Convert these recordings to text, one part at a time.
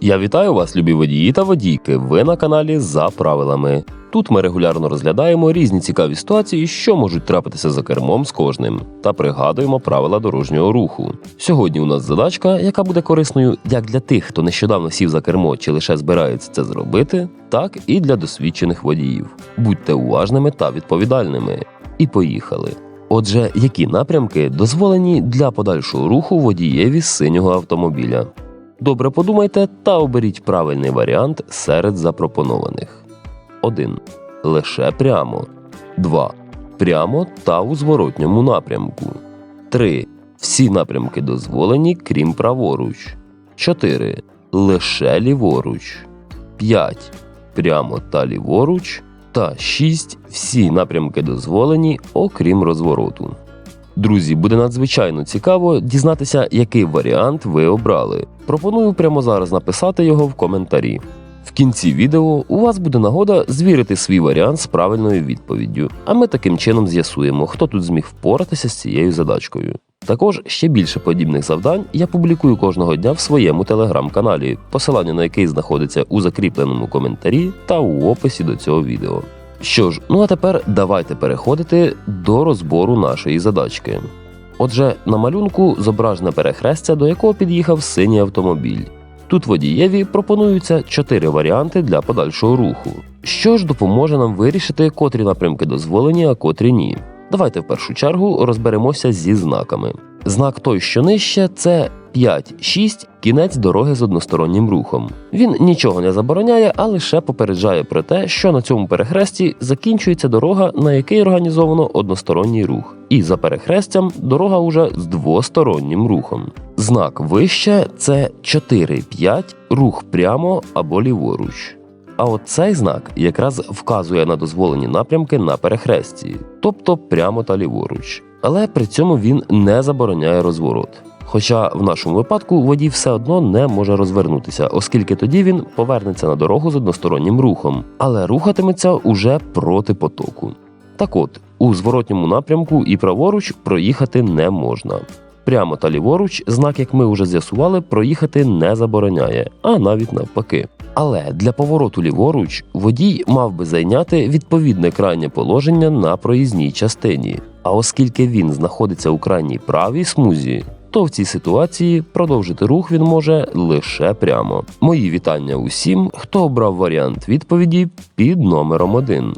Я вітаю вас, любі водії та водійки. Ви на каналі за правилами. Тут ми регулярно розглядаємо різні цікаві ситуації, що можуть трапитися за кермом з кожним, та пригадуємо правила дорожнього руху. Сьогодні у нас задачка, яка буде корисною як для тих, хто нещодавно сів за кермо чи лише збирається це зробити, так і для досвідчених водіїв. Будьте уважними та відповідальними. І поїхали. Отже, які напрямки дозволені для подальшого руху водієві з синього автомобіля? Добре подумайте та оберіть правильний варіант серед запропонованих. 1. Лише прямо. 2. Прямо та у зворотньому напрямку. 3. Всі напрямки дозволені, крім праворуч. 4. Лише ліворуч. 5. Прямо та ліворуч. Та 6. Всі напрямки дозволені, окрім розвороту. Друзі, буде надзвичайно цікаво дізнатися, який варіант ви обрали. Пропоную прямо зараз написати його в коментарі. В кінці відео у вас буде нагода звірити свій варіант з правильною відповіддю, а ми таким чином з'ясуємо, хто тут зміг впоратися з цією задачкою. Також ще більше подібних завдань я публікую кожного дня в своєму телеграм-каналі, посилання на який знаходиться у закріпленому коментарі та у описі до цього відео. Що ж, ну а тепер давайте переходити до розбору нашої задачки. Отже, на малюнку зображене перехрестя, до якого під'їхав синій автомобіль. Тут водієві пропонуються чотири варіанти для подальшого руху, що ж допоможе нам вирішити, котрі напрямки дозволені, а котрі ні. Давайте в першу чергу розберемося зі знаками. Знак той, що нижче, це 5-6 кінець дороги з одностороннім рухом. Він нічого не забороняє, а лише попереджає про те, що на цьому перехресті закінчується дорога, на якій організовано односторонній рух. І за перехрестям дорога уже з двостороннім рухом. Знак вище це 4-5 рух прямо або ліворуч. А от цей знак якраз вказує на дозволені напрямки на перехресті, тобто прямо та ліворуч. Але при цьому він не забороняє розворот. Хоча в нашому випадку водій все одно не може розвернутися, оскільки тоді він повернеться на дорогу з одностороннім рухом, але рухатиметься уже проти потоку. Так от, у зворотньому напрямку і праворуч проїхати не можна. Прямо та ліворуч знак, як ми вже з'ясували, проїхати не забороняє, а навіть навпаки. Але для повороту ліворуч водій мав би зайняти відповідне крайнє положення на проїзній частині. А оскільки він знаходиться у крайній правій смузі, то в цій ситуації продовжити рух він може лише прямо. Мої вітання усім, хто обрав варіант відповіді під номером 1.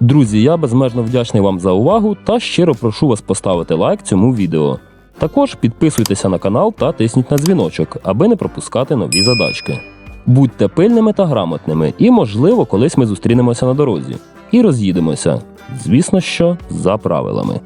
Друзі, я безмежно вдячний вам за увагу та щиро прошу вас поставити лайк цьому відео. Також підписуйтеся на канал та тисніть на дзвіночок, аби не пропускати нові задачки. Будьте пильними та грамотними, і, можливо, колись ми зустрінемося на дорозі і роз'їдемося. Звісно, що за правилами.